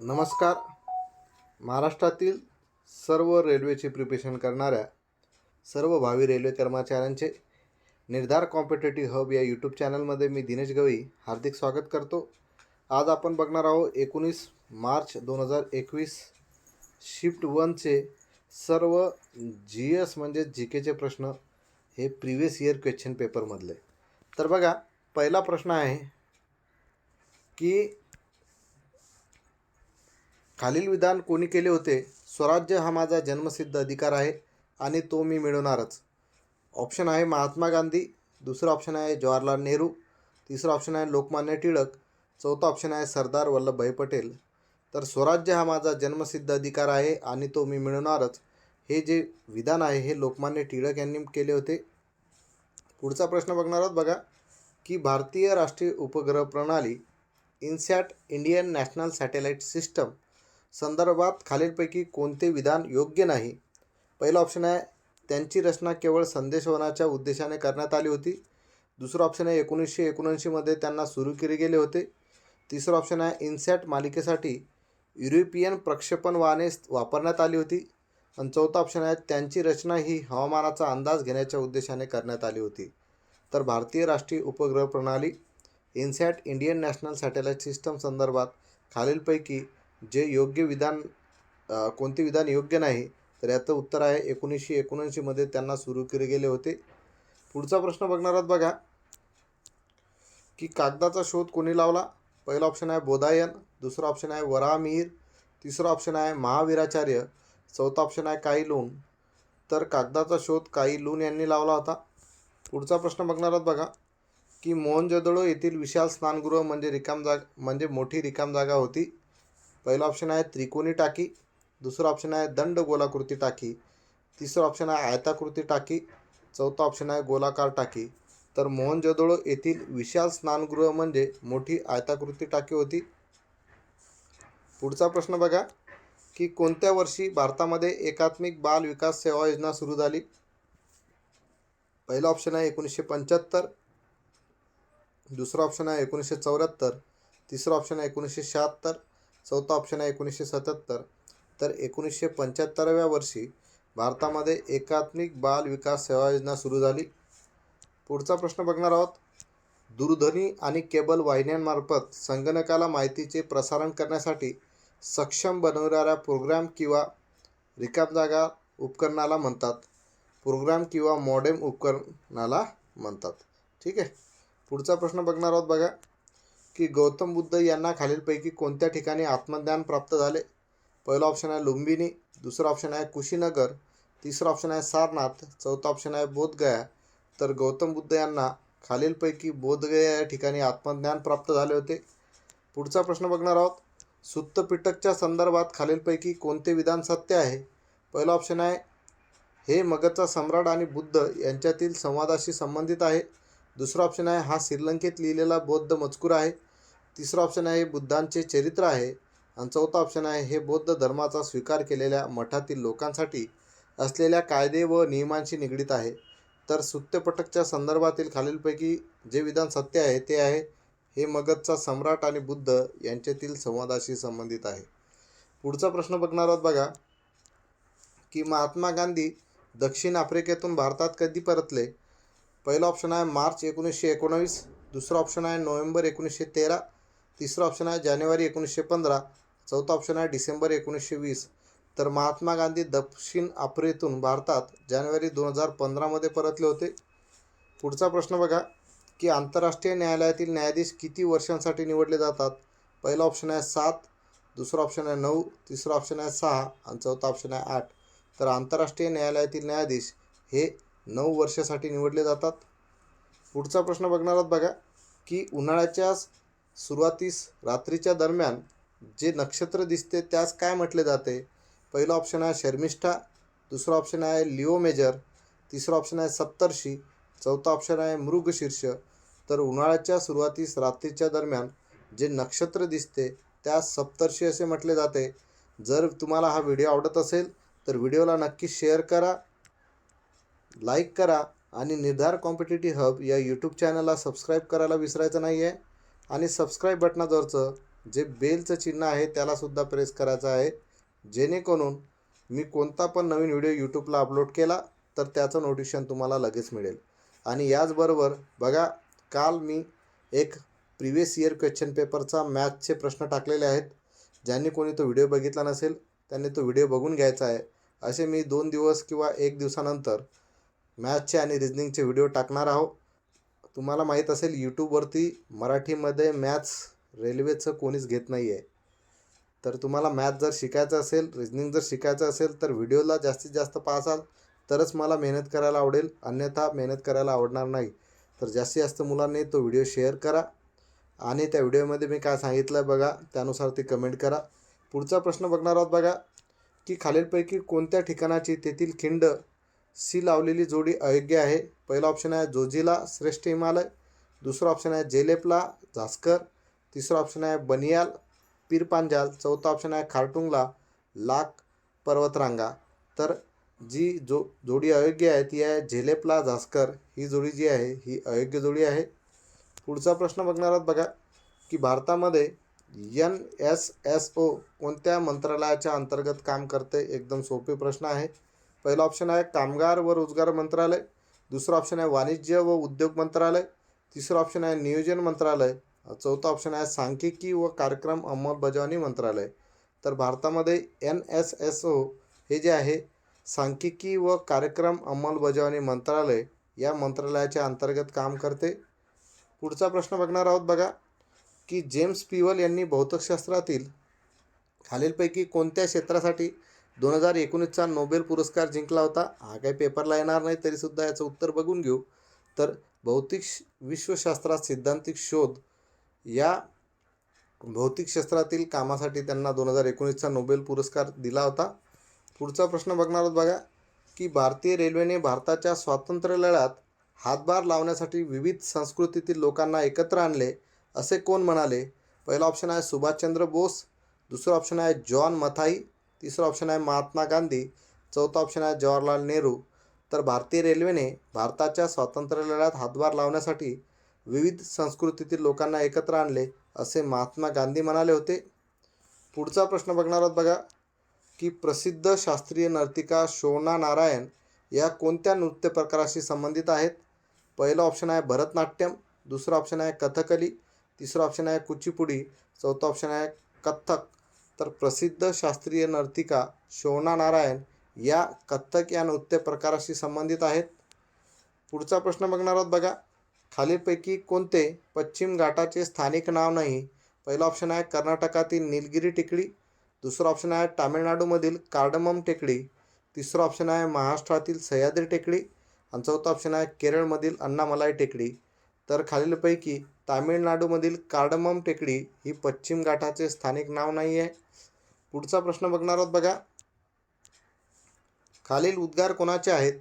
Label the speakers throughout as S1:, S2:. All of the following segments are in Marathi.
S1: नमस्कार. महाराष्ट्रातील सर्व रेल्वेची प्रिपरेशन करणाऱ्या सर्व भावी रेल्वे कर्मचाऱ्यांचे निर्धार कॉम्पिटेटिव्ह हब या यूट्यूब चॅनलमध्ये मी दिनेश गवई हार्दिक स्वागत करतो. आज आपण बघणार आहोत एकोणीस मार्च दोन हजार एकवीस शिफ्ट वनचे सर्व जी एस म्हणजे जी केचे प्रश्न हे प्रिव्हियस इयर क्वेश्चन पेपरमधले तर बघा पहिला प्रश्न आहे की खालील विधान कोणी केले होते? स्वराज्य हा माझा जन्मसिद्ध अधिकार आहे आणि तो मी मिळवणारच. ऑप्शन आहे महात्मा गांधी दुसरं ऑप्शन आहे जवाहरलाल नेहरू तिसरं ऑप्शन आहे लोकमान्य टिळक चौथा ऑप्शन आहे सरदार वल्लभभाई पटेल. तर स्वराज्य हा माझा जन्मसिद्ध अधिकार आहे आणि तो मी मिळवणारच. हे जे विधान आहे हे लोकमान्य टिळक यांनी केले होते. पुढचा प्रश्न बघणार आहोत बघा की भारतीय राष्ट्रीय उपग्रह प्रणाली INSAT Indian national satellite system संदर्भात खालीलपैकी कोणते विधान योग्य नाही? पहिलं ऑप्शन आहे त्यांची रचना केवळ संदेशवनाच्या उद्देशाने करण्यात आली होती. दुसरं ऑप्शन आहे एकोणीसशे एकोणऐंशीमध्ये त्यांना सुरू केले गेले होते. तिसरं ऑप्शन आहे इन्सॅट मालिकेसाठी युरोपियन प्रक्षेपण वाहने वापरण्यात आली होती. आणि चौथा ऑप्शन आहे त्यांची रचना ही हवामानाचा अंदाज घेण्याच्या उद्देशाने करण्यात आली होती. तर भारतीय राष्ट्रीय उपग्रह प्रणाली INSAT Indian national satellite system संदर्भात खालीलपैकी जे योग्य विधान कोणते विधान योग्य नाही तर याचं उत्तर आहे एकोणीसशे एकोणऐंशीमध्ये त्यांना सुरू केले गेले होते. पुढचा प्रश्न बघणार आहात बघा. की कागदाचा शोध कोणी लावला? पहिला ऑप्शन आहे बोधायन दुसरा ऑप्शन आहे वराहमिहीर तिसरा ऑप्शन आहे महावीराचार्य चौथा ऑप्शन आहे काईलून तर कागदाचा शोध काईलून यांनी लावला होता. पुढचा प्रश्न बघणार आहात बघा. की मोहनजोदडो येथील विशाल स्नानगृह म्हणजे रिकाम जाग म्हणजे मोठी रिकाम जागा होती. पहिला ऑप्शन आहे त्रिकोणी टाकी दुसरा ऑप्शन आहे दंड गोलाकृती टाकी तिसरा ऑप्शन आहे आयताकृती टाकी चौथा ऑप्शन आहे गोलाकार टाकी. तर मोहनजोदडो येथील विशाल स्नानगृह म्हणजे मोठी आयताकृती टाकी होती. पुढचा प्रश्न बघा की कोणत्या वर्षी भारतामध्ये एकात्मिक बाल विकास सेवा योजना सुरू झाली? पहिला ऑप्शन आहे एकोणीसशे पंच्याहत्तर दुसरा ऑप्शन आहे एकोणीसशे चौऱ्याहत्तर तिसरा ऑप्शन आहे एकोणीसशे शहात्तर चौथा ऑप्शन आहे एकोणीसशे सत्याहत्तर. तर एकोणीसशे पंच्याहत्तराव्या वर्षी भारतामध्ये एकात्मिक बाल विकास सेवा योजना सुरू झाली. पुढचा प्रश्न बघणार आहोत. दूरध्वनी आणि केबल वाहिन्यांमार्फत संगणकाला माहितीचे प्रसारण करण्यासाठी सक्षम बनवणाऱ्या प्रोग्राम किंवा रिकाम जागा उपकरणाला म्हणतात. प्रोग्राम किंवा मॉडेम उपकरणाला म्हणतात. ठीक आहे? पुढचा प्रश्न बघणार आहोत बघा. की गौतम बुद्ध यांना खालीलपैकी कोणत्या ठिकाणी आत्मज्ञान प्राप्त झाले? पहिला ऑप्शन आहे लुंबिनी दुसरा ऑप्शन आहे कुशीनगर तिसरा ऑप्शन आहे सारनाथ चौथा ऑप्शन आहे बोधगया. तर गौतम बुद्ध यांना खालीलपैकी बोधगया या ठिकाणी आत्मज्ञान प्राप्त झाले होते. पुढचा प्रश्न बघणार आहोत. सुत्तपिटकच्या संदर्भात खालीलपैकी कोणते विधान सत्य आहे? पहिला ऑप्शन आहे हे मगधचा सम्राट आणि बुद्ध यांच्यातील संवादाशी संबंधित आहे. दुसरा ऑप्शन आहे हा श्रीलंकेत लिहिलेला बौद्ध मजकूर आहे. तिसरा ऑप्शन आहे बुद्धांचे चरित्र आहे. आणि चौथा ऑप्शन आहे हे बौद्ध धर्माचा स्वीकार केलेल्या मठातील लोकांसाठी असलेल्या कायदे व नियमांशी निगडीत आहे. तर सुत्यपटकच्या संदर्भातील खालीलपैकी जे विधान सत्य आहे ते आहे हे मगधचा सम्राट आणि बुद्ध यांच्यातील संवादाशी संबंधित आहे. पुढचा प्रश्न बघणार आहोत बघा की महात्मा गांधी दक्षिण आफ्रिकेतून भारतात कधी परतले? पहिला ऑप्शन आहे मार्च एकोणीसशे एकोणावीस दुसरा ऑप्शन आहे नोव्हेंबर एकोणीसशे तेरा तिसरा ऑप्शन आहे जानेवारी एकोणीसशे पंधरा. चौथा ऑप्शन आहे डिसेंबर एकोणीसशे वीस. तर महात्मा गांधी दक्षिण आफ्रिकेतून भारतात जानेवारी दोन हजार पंधरामध्ये परतले होते. पुढचा प्रश्न बघा की आंतरराष्ट्रीय न्यायालयातील न्यायाधीश किती वर्षांसाठी निवडले जातात? पहिला ऑप्शन आहे सात दुसरा ऑप्शन आहे नऊ तिसरा ऑप्शन आहे सहा आणि चौथा ऑप्शन आहे आठ. तर आंतरराष्ट्रीय न्यायालयातील न्यायाधीश हे नऊ वर्षासाठी निवडले जातात. पुढचा प्रश्न बघणार आहोत बघा की उन्हाळ्याच्या सुरुवातीस रात्रीच्या दरम्यान जे नक्षत्र दिसते त्यास काय म्हटले जाते? पहिलं ऑप्शन आहे शर्मिष्ठा दुसरा ऑप्शन आहे लिओ मेजर तिसरा ऑप्शन आहे सप्तर्षी चौथा ऑप्शन आहे मृगशीर्ष. तर उन्हाळ्याच्या सुरुवातीस रात्रीच्या दरम्यान जे नक्षत्र दिसते त्यास सप्तर्षी असे म्हटले जाते. जर तुम्हाला हा व्हिडिओ आवडत असेल तर व्हिडिओला नक्की शेअर करा लाईक करा आणि निर्धार कॉम्पिटेटिव्ह हब या यूट्यूब चॅनलला सबस्क्राईब करायला विसरायचं नाही आहे आणि सबस्क्राईब बटनाजवळचं जे बेलचं चिन्ह आहे त्यालासुद्धा प्रेस करायचं आहे. जेणेकरून मी कोणता पण नवीन व्हिडिओ यूट्यूबला अपलोड केला तर त्याचं नोटिफिकेशन तुम्हाला लगेच मिळेल. आणि याचबरोबर बघा काल मी एक प्रिवियस इयर क्वेश्चन पेपरचा मॅथ्सचे प्रश्न टाकलेले आहेत. ज्यांनी कोणी तो व्हिडिओ बघितला नसेल त्यांनी तो व्हिडिओ बघून घ्यायचा आहे. असे मी दोन दिवस किंवा एक दिवसानंतर मॅथचे आणि रिजनिंगचे व्हिडिओ टाकणार आहोत तुम्हाला माहीत असेल यूट्यूबवरती मराठीमध्ये मॅथ्स रेल्वेचं कोणीच घेत नाही आहे तर तुम्हाला मॅथ जर शिकायचं असेल रिजनिंग जर शिकायचं असेल तर व्हिडिओला जास्तीत जास्त पाहसाल तरच मला मेहनत करायला आवडेल अन्यथा मेहनत करायला आवडणार नाही. तर जास्तीत जास्त मुलांनी तो व्हिडिओ शेअर करा आणि त्या व्हिडिओमध्ये मी काय सांगितलं आहे बघा त्यानुसार ते कमेंट करा. पुढचा प्रश्न बघणार आहोत बघा की खालीलपैकी कोणत्या ठिकाणाची तेथील खिंड सी लावलेली जोडी अयोग्य आहे. पहिला ऑप्शन आहे जोजिला श्रेष्ठ हिमालय. दुसरा ऑप्शन आहे जेलेपला झास्कर. तिसरा ऑप्शन आहे बनियाल पीरपांजाल चौथा ऑप्शन आहे खारटुंगला लाख पर्वतरांगा. तर जी जो जोडी अयोग्य आहे ती आहे झेलेपला झास्कर. ही जोडी जी आहे ही अयोग्य जोडी आहे. पुढचा प्रश्न बघणार आहोत बघा की भारतामध्ये एन एस एस ओ कोणत्या मंत्रालयाच्या अंतर्गत काम करते? एकदम सोपे प्रश्न आहे. पहिला ऑप्शन आहे कामगार व रोजगार मंत्रालय. दुसरा ऑप्शन आहे वाणिज्य व उद्योग मंत्रालय. तिसरा ऑप्शन आहे नियोजन मंत्रालय. चौथा ऑप्शन आहे सांख्यिकी व कार्यक्रम अंमलबजावणी मंत्रालय. तर भारतामध्ये एन एस एस ओ हे जे आहे सांख्यिकी व कार्यक्रम अंमलबजावणी मंत्रालय या मंत्रालयाच्या अंतर्गत काम करते. पुढचा प्रश्न बघणार आहोत बघा की जेम्स पिवल यांनी भौतिकशास्त्रातील खालीलपैकी कोणत्या क्षेत्रासाठी दोन हजार एकोणीसचा नोबेल पुरस्कार जिंकला होता. हा काही पेपरला येणार नाही तरीसुद्धा याचं उत्तर बघून घेऊ. तर भौतिक श- विश्वशास्त्रात सिद्धांतिक शोध या भौतिकशास्त्रातील कामासाठी त्यांना दोन हजार एकोणीसचा नोबेल पुरस्कार दिला होता. पुढचा प्रश्न बघणार आहोत बघा की भारतीय रेल्वेने भारताच्या स्वातंत्र्य लढ्यात हातभार लावण्यासाठी विविध संस्कृतीतील लोकांना एकत्र आणले असे कोण म्हणाले? पहिला ऑप्शन आहे सुभाषचंद्र बोस दुसरा ऑप्शन आहे जॉन मथाई तिसरा ऑप्शन आहे महात्मा गांधी चौथा ऑप्शन आहे जवाहरलाल नेहरू. तर भारतीय रेल्वेने भारताच्या स्वातंत्र्य लढ्यात हातभार लावण्यासाठी विविध संस्कृतीतील लोकांना एकत्र आणले असे महात्मा गांधी म्हणाले होते. पुढचा प्रश्न बघणार आहोत बघा की प्रसिद्ध शास्त्रीय नर्तिका शोना नारायण या कोणत्या नृत्य प्रकाराशी संबंधित आहेत? पहिला ऑप्शन आहे भरतनाट्यम दुसरा ऑप्शन आहे कथकली तिसरा ऑप्शन आहे कुचिपुडी चौथा ऑप्शन आहे कथ्थक. तर प्रसिद्ध शास्त्रीय नर्तिका शोना नारायण या कथ्थक या नृत्य प्रकाराशी संबंधित आहेत. पुढचा प्रश्न बघणार आहोत बघा. खालीलपैकी कोणते पश्चिम घाटाचे स्थानिक नाव नाही? पहिला ऑप्शन आहे कर्नाटकातील निलगिरी टेकडी. दुसरा ऑप्शन आहे तामिळनाडूमधील कार्डमम टेकडी. तिसरा ऑप्शन आहे महाराष्ट्रातील सह्याद्री टेकडी. आणि चौथा ऑप्शन आहे केरळमधील अण्णामलाई टेकडी. तर खालीलपैकी तामिळनाडूमधील कार्डमम टेकडी ही पश्चिम घाटाचे स्थानिक नाव नाही आहे. पुढचा प्रश्न बघणार आहोत बघा. खालील उद्गार कोणाचे आहेत?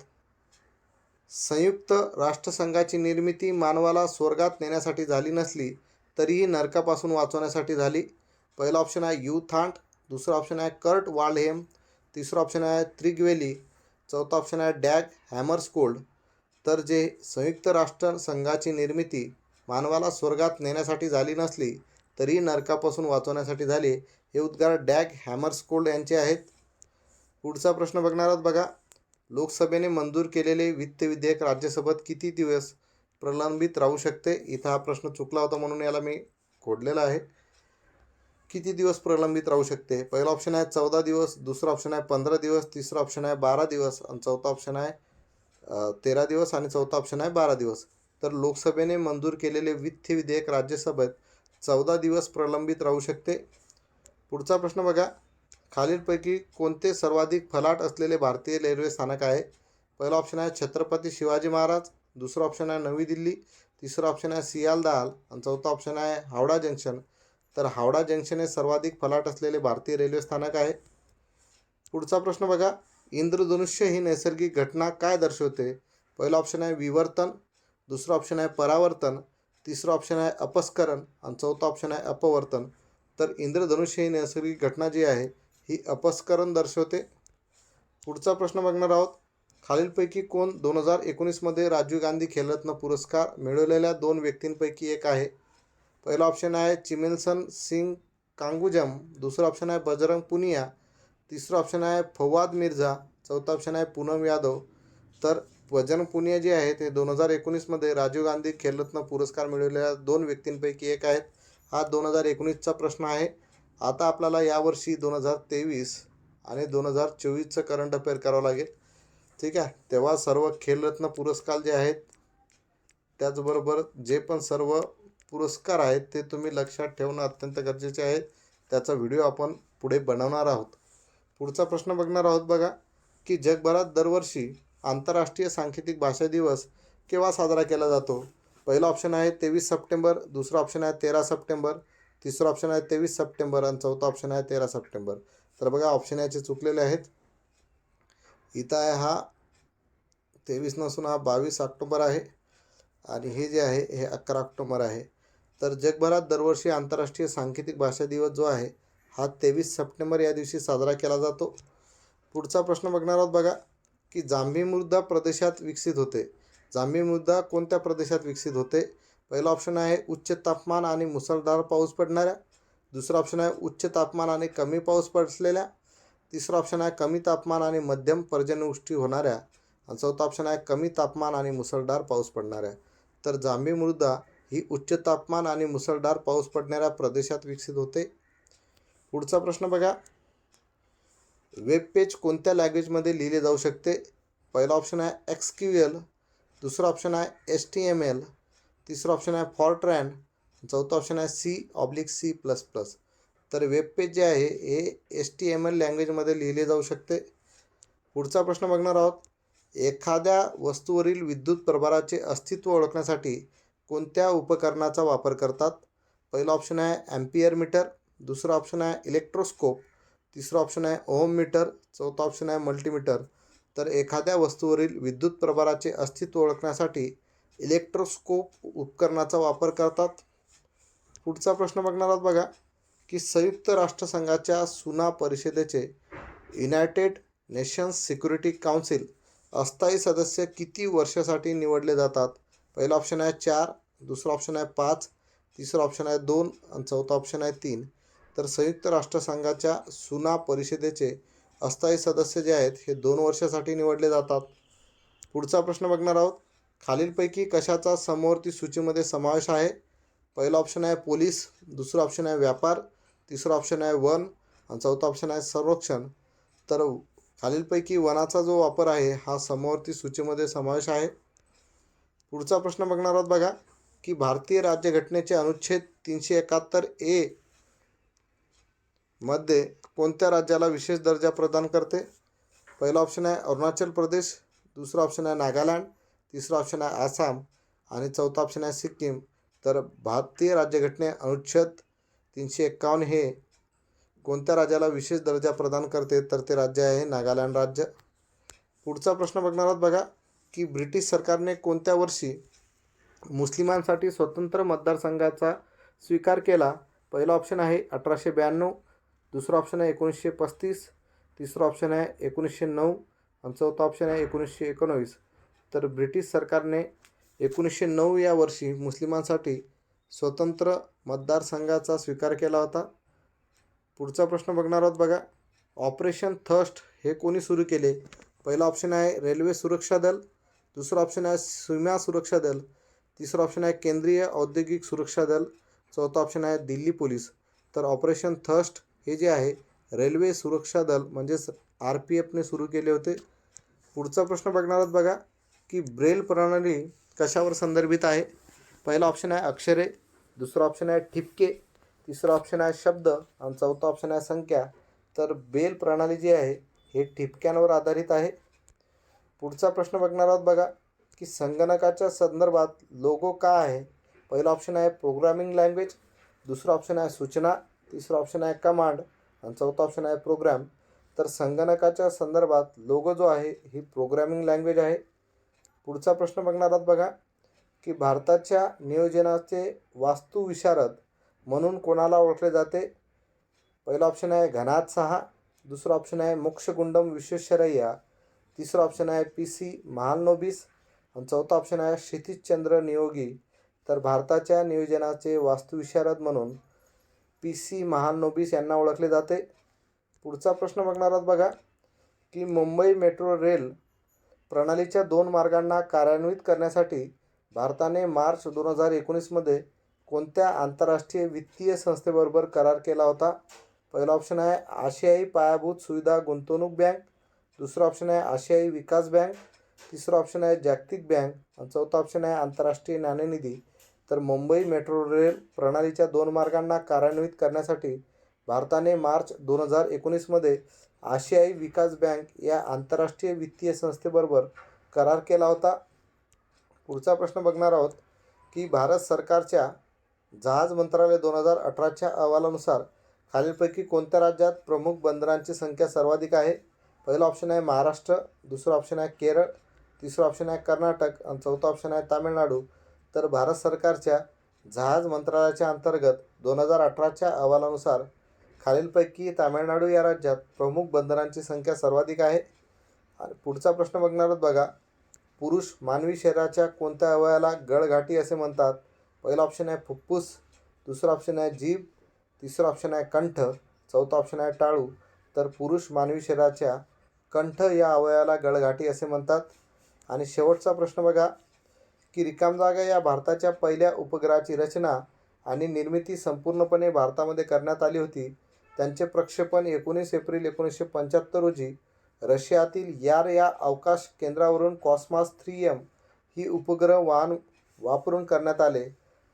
S1: संयुक्त राष्ट्रसंघाची निर्मिती मानवाला स्वर्गात नेण्यासाठी झाली नसली तरीही नरकापासून वाचवण्यासाठी झाली. पहिला ऑप्शन आहे यू थांट दुसरा ऑप्शन आहे कर्ट वाल्डहेम तिसरा ऑप्शन आहे त्रिग्वेली चौथा ऑप्शन आहे डॅग हॅमर्सकोल्ड तर जे संयुक्त राष्ट्र संघाची निर्मिती मानवाला स्वर्गात नेण्यासाठी झाली नसली तरीही नरकापासून वाचवण्यासाठी झाली. हे उद्गार डॅग हॅमर्सकोल्ड यांचे आहेत. पुढचा प्रश्न बघणार आहोत बघा. लोकसभेने मंजूर केलेले वित्त विधेयक राज्यसभेत किती दिवस प्रलंबित राहू शकते? इथं हा प्रश्न चुकला होता म्हणून याला मी खोडलेला आहे. किती दिवस प्रलंबित राहू शकते? पहिला ऑप्शन आहे चौदा दिवस दुसरा ऑप्शन आहे पंधरा दिवस तिसरा ऑप्शन आहे बारा दिवस आणि चौथा ऑप्शन आहे तेरा दिवस आणि चौथा ऑप्शन आहे बारा दिवस. तर लोकसभेने मंजूर केलेले वित्त विधेयक राज्यसभेत चौदा दिवस प्रलंबित राहू शकते. पुढचा प्रश्न बघा. खालीलपैकी कोणते सर्वाधिक फलाट असलेले भारतीय रेल्वे स्थानक आहे? पहिला ऑप्शन आहे छत्रपती शिवाजी महाराज दुसरा ऑप्शन आहे नवी दिल्ली तिसरा ऑप्शन आहे सियालदाल आणि चौथा ऑप्शन आहे हावडा जंक्शन. तर हावडा जंक्शन हे सर्वाधिक फलाट असलेले भारतीय रेल्वे स्थानक आहे. पुढचा प्रश्न बघा. इंद्रधनुष्य ही नैसर्गिक घटना काय दर्शवते? पहिला ऑप्शन आहे विवर्तन दुसरं ऑप्शन आहे परावर्तन. तिसरं ऑप्शन आहे अपस्करण आणि चौथा ऑप्शन आहे अपवर्तन. तर इंद्रधनुष्य ही नैसर्गिक घटना जी आहे ही अपस्करण दर्शवते. पुढचा प्रश्न बघणार आहोत. खालीलपैकी कोण दोन हजार एकोणीसमध्ये राजीव गांधी खेलरत्न पुरस्कार मिळवलेल्या दोन व्यक्तींपैकी एक आहे? पहिला ऑप्शन आहे चिमिल्सन सिंग कांगुजम. दुसरं ऑप्शन आहे बजरंग पुनिया. तिसरं ऑप्शन आहे फवाद मिर्झा. चौथा ऑप्शन आहे पूनम यादव. तर बजरंग पुनिया जे आहेत ते दोन हजार एकोणीसमध्ये राजीव गांधी खेलरत्न पुरस्कार मिळवलेल्या दोन व्यक्तींपैकी एक आहेत. हा दोन हजार एकोणीसचा प्रश्न आहे. आता आपल्याला यावर्षी दोन हजार तेवीस आणि दोन हजार चोवीसचं करंट अफेअर करावं लागेल. ठीक आहे? तेव्हा सर्व खेलरत्न पुरस्कार जे आहेत त्याचबरोबर जे पण सर्व पुरस्कार आहेत ते तुम्ही लक्षात ठेवणं अत्यंत गरजेचे आहे. त्याचा व्हिडिओ आपण पुढे बनवणार आहोत. पुढचा प्रश्न बघणार आहोत बघा की जगभरात दरवर्षी आंतरराष्ट्रीय सांकेतिक भाषा दिवस केव्हा साजरा केला जातो? पहिला ऑप्शन आहे तेवीस सप्टेंबर दुसरा ऑप्शन आहे तेरा सप्टेंबर तिसरा ऑप्शन आहे तेवीस सप्टेंबर आणि चौथा ऑप्शन आहे तेरा सप्टेंबर. तर बघा ऑप्शन याचे चुकलेले आहेत. इथं आहे हा तेवीस नसून हा बावीस ऑक्टोबर आहे. आणि हे जे आहे हे अकरा ऑक्टोबर आहे. तर जगभरात दरवर्षी आंतरराष्ट्रीय सांकेतिक भाषा दिवस जो आहे हा तेवीस सप्टेंबर या दिवशी साजरा केला जातो. पुढचा प्रश्न बघणार आहोत बघा. की जांभी मृदा प्रदेशात विकसित होते. जांभी मृदा कोणत्या प्रदेशात विकसित होते? पहिला ऑप्शन आहे उच्च तापमान आणि मुसळधार पाऊस पडणाऱ्या. दुसरा ऑप्शन आहे उच्च तापमान आणि कमी पाऊस पडलेल्या. तिसरा ऑप्शन आहे कमी तापमान आणि मध्यम पर्जन्यवृष्टी होणाऱ्या. आणि चौथा ऑप्शन आहे कमी तापमान आणि मुसळधार पाऊस पडणाऱ्या. तर जांभी मृदा ही उच्च तापमान आणि मुसळधार पाऊस पडणाऱ्या प्रदेशात विकसित होते. पुढचा प्रश्न बघा. वेब पेज कोणत्या लँग्वेजमध्ये लिहिले जाऊ शकते? पहिला ऑप्शन आहे एक्स क्यू एल दुसरा ऑप्शन आहे एस टी एम एल तिसरा ऑप्शन आहे फॉर्ट्रॅन चौथा ऑप्शन आहे C oblique C plus plus तर वेब पेज जे आहे हे एस टी एम एल लँग्वेजमध्ये लिहिले जाऊ शकते. पुढचा प्रश्न बघणार आहोत. एखाद्या वस्तूवरील विद्युत प्रभाराचे अस्तित्व ओळखण्यासाठी कोणत्या उपकरणाचा वापर करतात? पहिला ऑप्शन आहे ॲम्पियर मीटर दुसरा ऑप्शन आहे इलेक्ट्रोस्कोप तिसरा ऑप्शन आहे ओहम मीटर चौथा ऑप्शन आहे मल्टीमीटर तर एखाद्या वस्तूवरील विद्युत प्रभाराचे अस्तित्व ओळखण्यासाठी इलेक्ट्रोस्कोप उपकरणाचा वापर करतात. पुढचा प्रश्न बघणार आहोत बघा की संयुक्त राष्ट्रसंघाच्या सुना परिषदेचे युनायटेड नेशन्स सिक्युरिटी काउन्सिल अस्थायी सदस्य किती वर्षासाठी निवडले जातात? पहिला ऑप्शन आहे चार दुसरा ऑप्शन आहे पाच तिसरा ऑप्शन आहे दोन आणि चौथा ऑप्शन आहे तीन. तर संयुक्त राष्ट्रसंघाच्या सुना परिषदेचे अस्थायी सदस्य जे आहेत हे दोन वर्षासाठी निवडले जातात. पुढचा प्रश्न बघणार आहोत. खालीलपैकी कशाचा समवर्ती सूचीमध्ये समावेश आहे? पहिला ऑप्शन आहे पोलीस दुसरा ऑप्शन आहे व्यापार तिसरा ऑप्शन आहे वन आणि चौथा ऑप्शन आहे संरक्षण तर खालीलपैकी वनाचा जो वापर आहे हा समवर्ती सूचीमध्ये समावेश आहे. पुढचा प्रश्न बघणार आहोत बघा की भारतीय राज्यघटनेचे अनुच्छेद तीनशे एकाहत्तर ए मध्ये कोणत्या राज्याला विशेष दर्जा प्रदान करते? पहिला ऑप्शन आहे अरुणाचल प्रदेश दुसरा ऑप्शन आहे नागालँड तिसरा ऑप्शन आहे आसाम आणि चौथा ऑप्शन आहे सिक्कीम. तर भारतीय राज्यघटने अनुच्छेद तीनशे एक्कावन्न हे कोणत्या राज्याला विशेष दर्जा प्रदान करते? तर ते राज्य आहे नागालँड राज्य. पुढचा प्रश्न बघणार आहोत बघा की ब्रिटिश सरकारने कोणत्या वर्षी मुस्लिमांसाठी स्वतंत्र मतदारसंघाचा स्वीकार केला? पहिला ऑप्शन आहे अठराशे ब्याण्णव दुसरा ऑप्शन आहे एकोणीसशे पस्तीस तिसरा ऑप्शन आहे एकोणीसशे नऊ आणि चौथा ऑप्शन आहे एकोणीसशे एकोणवीस. तर ब्रिटिश सरकारने एकोणीसशे नऊ या वर्षी मुस्लिमांसाठी स्वतंत्र मतदारसंघाचा स्वीकार केला होता. पुढचा प्रश्न बघणार आहोत बघा. ऑपरेशन थर्स्ट हे कोणी सुरू केले? पहिला ऑप्शन आहे रेल्वे सुरक्षा दल दुसरा ऑप्शन आहे सीमा सुरक्षा दल तिसरा ऑप्शन आहे केंद्रीय औद्योगिक सुरक्षा दल चौथा ऑप्शन आहे दिल्ली पोलीस. तर ऑपरेशन थर्स्ट हे जे आहे रेल्वे सुरक्षा दल म्हणजेच आर पी एफने सुरू केले होते. पुढचा प्रश्न बघणार आहोत बघा की ब्रेल प्रणाली कशावर संदर्भित आहे? पहिला ऑप्शन आहे अक्षरे दुसरा ऑप्शन आहे ठिपके तिसरा ऑप्शन आहे शब्द आणि चौथा ऑप्शन आहे संख्या. तर बेल प्रणाली जी आहे हे ठिपक्यांवर आधारित आहे. पुढचा प्रश्न बघणार आहोत बघा की संगणकाच्या संदर्भात लोगो का आहे? पहिला ऑप्शन आहे प्रोग्रामिंग लँग्वेज दुसरा ऑप्शन आहे सूचना तिसरा ऑप्शन आहे कमांड आणि चौथा ऑप्शन आहे प्रोग्राम तर संगणकाच्या संदर्भात लोगो जो आहे ही प्रोग्रॅमिंग लँग्वेज आहे. पुढचा प्रश्न बघणार आहात बघा की भारताच्या नियोजनाचे वास्तुविशारद म्हणून कोणाला ओळखले जाते? पहिला ऑप्शन आहे घनाथ सहा दुसरा ऑप्शन आहे मोक्षगुंडम विश्वेश्वरय्या तिसरा ऑप्शन आहे पी सी महालनोबिस आणि चौथा ऑप्शन आहे क्षितिशचंद्र नियोगी. तर भारताच्या नियोजनाचे वास्तुविशारद म्हणून पी सी महानोबिस यांना ओळखले जाते. पुढचा प्रश्न बघणार आहात बघा की मुंबई मेट्रो रेल प्रणालीच्या दोन मार्गांना कार्यान्वित करण्यासाठी भारताने मार्च दोन हजार एकोणीसमध्ये कोणत्या आंतरराष्ट्रीय वित्तीय संस्थेबरोबर करार केला होता? पहिला ऑप्शन आहे आशियाई पायाभूत सुविधा गुंतवणूक बँक दुसरा ऑप्शन आहे आशियाई विकास बँक तिसरा ऑप्शन आहे जागतिक बँक आणि चौथा ऑप्शन आहे आंतरराष्ट्रीय नाणेनिधी. तर मुंबई मेट्रो रेल प्रणालीच्या दोन मार्गांना कार्यान्वित करण्यासाठी भारताने मार्च दोन हजार एकोणीसमध्ये आशियाई विकास बँक या आंतरराष्ट्रीय वित्तीय संस्थेबरोबर करार केला होता. पुढचा प्रश्न बघणार आहोत की भारत सरकारच्या जहाज मंत्रालय दोन हजार अठराच्या अहवालानुसार खालीलपैकी कोणत्या राज्यात प्रमुख बंदरांची संख्या सर्वाधिक आहे? पहिला ऑप्शन आहे महाराष्ट्र दुसरा ऑप्शन आहे केरळ तिसरा ऑप्शन आहे कर्नाटक आणि चौथा ऑप्शन आहे तामिळनाडू. तर भारत सरकारच्या जहाज मंत्रालयाच्या अंतर्गत दोन हजार अठराच्या अहवालानुसार खालीलपैकी तामिळनाडू या राज्यात प्रमुख बंदरांची संख्या सर्वाधिक आहे. आणि पुढचा प्रश्न बघणार आहोत बघा. पुरुष मानवी शरीराच्या कोणत्या अवयवाला गळघाटी असे म्हणतात? पहिला ऑप्शन आहे फुप्फूस दुसरा ऑप्शन आहे जीभ तिसरा ऑप्शन आहे कंठ चौथा ऑप्शन आहे टाळू. तर पुरुष मानवी शरीराच्या कंठ या अवयवाला गळघाटी असे म्हणतात. आणि शेवटचा प्रश्न बघा. की रिकामजागा या भारताच्या पहिल्या उपग्रहाची रचना आणि निर्मिती संपूर्णपणे भारतामध्ये करण्यात आली होती. त्यांचे प्रक्षेपण एकोणीस एप्रिल एकोणीसशे पंच्याहत्तर रोजी रशियातील यार या अवकाश केंद्रावरून कॉस्मास थ्री एम ही उपग्रह वाहन वापरून करण्यात आले.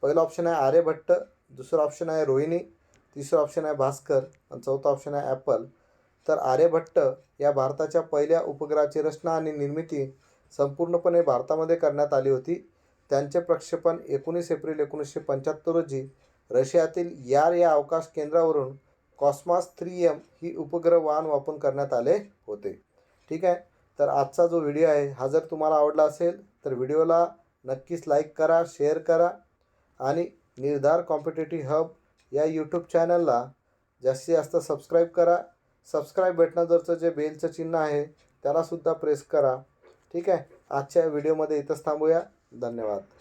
S1: पहिलं ऑप्शन आहे आर्यभट्ट दुसरं ऑप्शन आहे रोहिणी तिसरं ऑप्शन आहे भास्कर आणि चौथा ऑप्शन आहे ॲपल. तर आर्यभट्ट या भारताच्या पहिल्या उपग्रहाची रचना आणि निर्मिती संपूर्णपणे भारतामध्ये करण्यात आली होती. त्यांचे प्रक्षेपण एकोणीस एप्रिल एकोणीसशे पंच्याहत्तर रोजी रशियातील यार या अवकाश केंद्रावरून कॉस्मास थ्री एम ही उपग्रह वाहन वापरून करण्यात आले होते. ठीक आहे? तर आजचा जो व्हिडिओ आहे हा जर तुम्हाला आवडला असेल तर व्हिडिओला नक्कीच लाईक करा शेअर करा आणि निर्धार कॉम्पिटेटिव्ह हब या यूट्यूब चॅनलला जास्तीत जास्त सबस्क्राईब करा. सबस्क्राईब बटनाजवळचं जे बेलचं चिन्ह आहे त्यालासुद्धा प्रेस करा. ठीक आहे? आजच्या व्हिडिओमध्ये इथंच थांबूया. धन्यवाद.